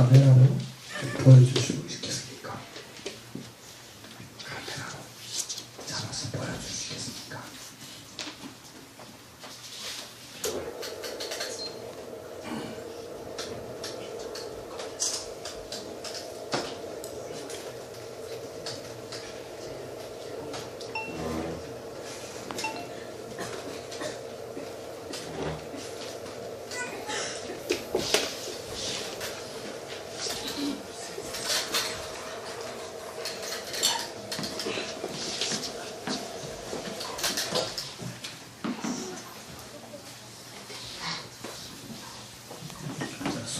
카메라로 보여주시고 싶겠습니까? 카메라로 잡아서 보여주시겠습니까?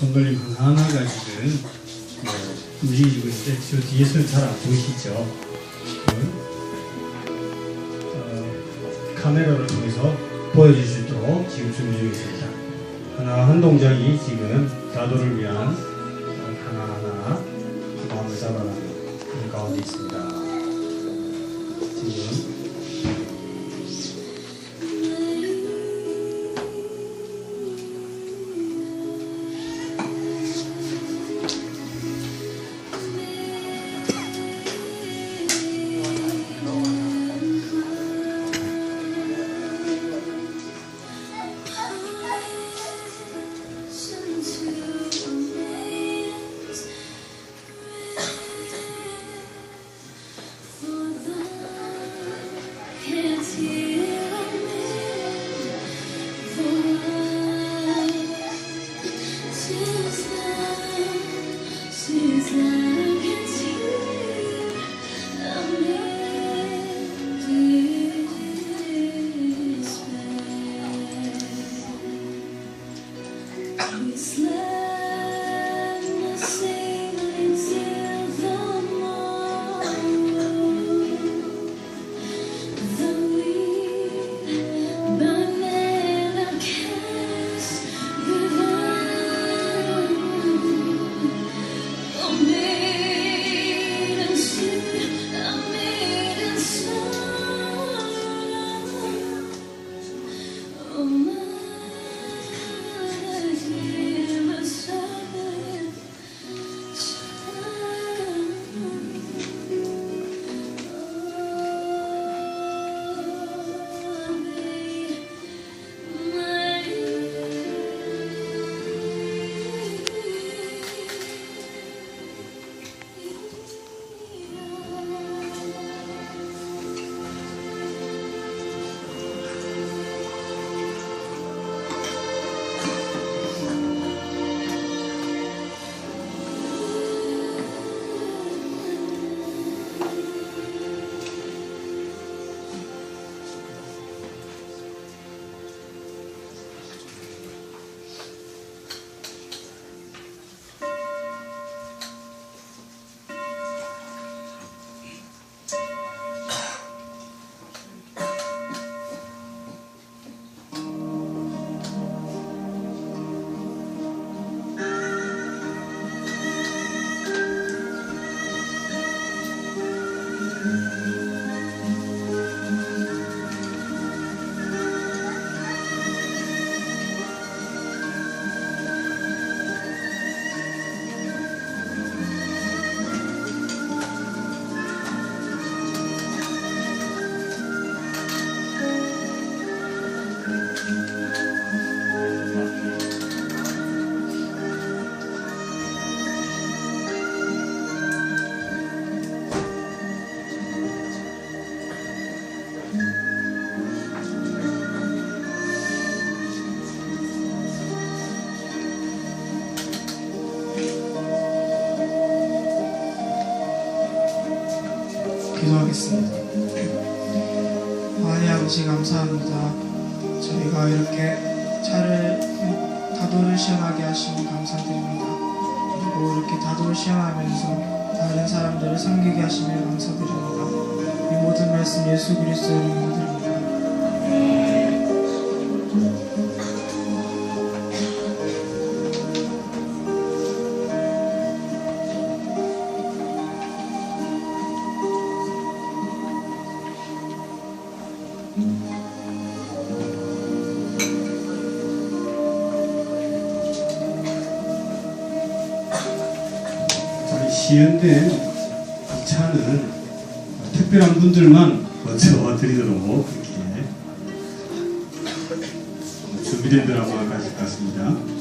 손들림 하나하나가 지금 뭐 움직이고 있는데 저 뒤에서는 잘 안 보이시죠? 어, 카메라를 통해서 보여줄 수 있도록 지금 준비 중에 있습니다. 하나 한 동작이 지금 다도를 위한 어, 하나하나 마음을 잡아라 그 가운데 있습니다. 지금 기도하겠습니다. 하나님 아버지 감사합니다. 저희가 이렇게 저를 다도를 시험하게 하시니 감사드립니다. 그리고 이렇게 다도를 시험하면서 다른 사람들을 섬기게 하시며 감사드립니다. 이 모든 말씀 예수 그리스도의 이름으로 이 차는 특별한 분들만 먼저 드리도록 그렇게 준비된 드라마가 가실 것 같습니다.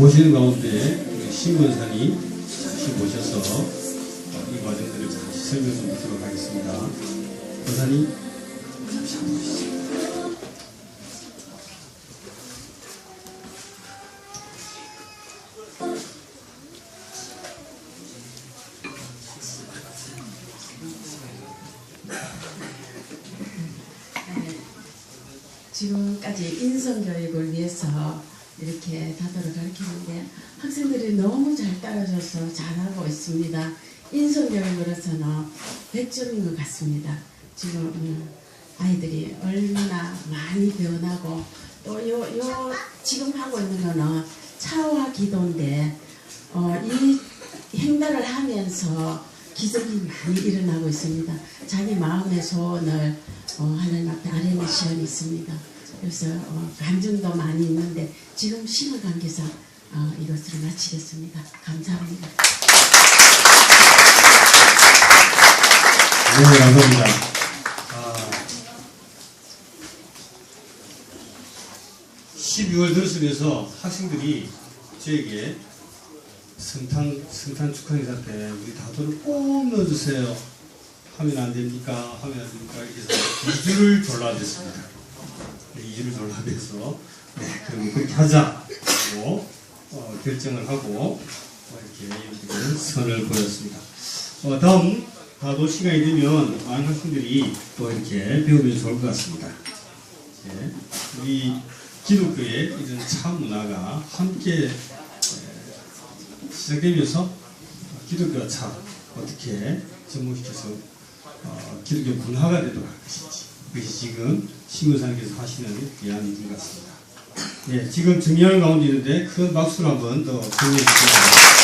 보시는 가운데 우리 신권사님 잠시 모셔서 어, 이 과정들을 잠시 설명 좀 드리도록 하겠습니다. 권사님 잠시 한번 보시죠. 지금까지 인성 교육을 위해서 이렇게 다도를 가르치는데 학생들이 너무 잘 따라줘서 잘하고 있습니다. 인성 교육으로서는 100점인 것 같습니다. 지금 음, 아이들이 얼마나 많이 변하고 또 요 요 지금 하고 있는 거는 차와 기도인데 어, 이 행단을 하면서 기적이 많이 일어나고 있습니다. 자기 마음의 소원을 어, 하나님 앞에 아뢰는 시간이 있습니다. 그래서 어, 감정도 많이 있는데 지금 심을 관계상 어, 이것을 마치겠습니다. 감사합니다. 네, 감사합니다. 아, 12월 들으면서 학생들이 저에게 성탄, 성탄 축하 인사 때 우리 다도를 꼭 넣어주세요. 하면 안 됩니까? 하면 안 됩니까? 이렇게 해서 2주를 졸라댔습니다. 이주를 졸라면서 네, 그렇게 하자고 어, 결정을 하고 어, 이렇게 여기를 선을 보였습니다. 어, 다음 다도 시간이 되면 많은 학생들이 또 이렇게 배우면 좋을 것 같습니다. 예, 우리 기독교의 이런 차 문화가 함께 에, 시작되면서 기독교 차 어떻게 접목시켜서 어, 기독교 문화가 되도록 할 것인지 그것이 지금 신구사님께서 하시는 대안인 것 같습니다. 예, 지금 정리하는 가운데 있는데 큰 박수를 한번 더 보내주시기 바랍니다.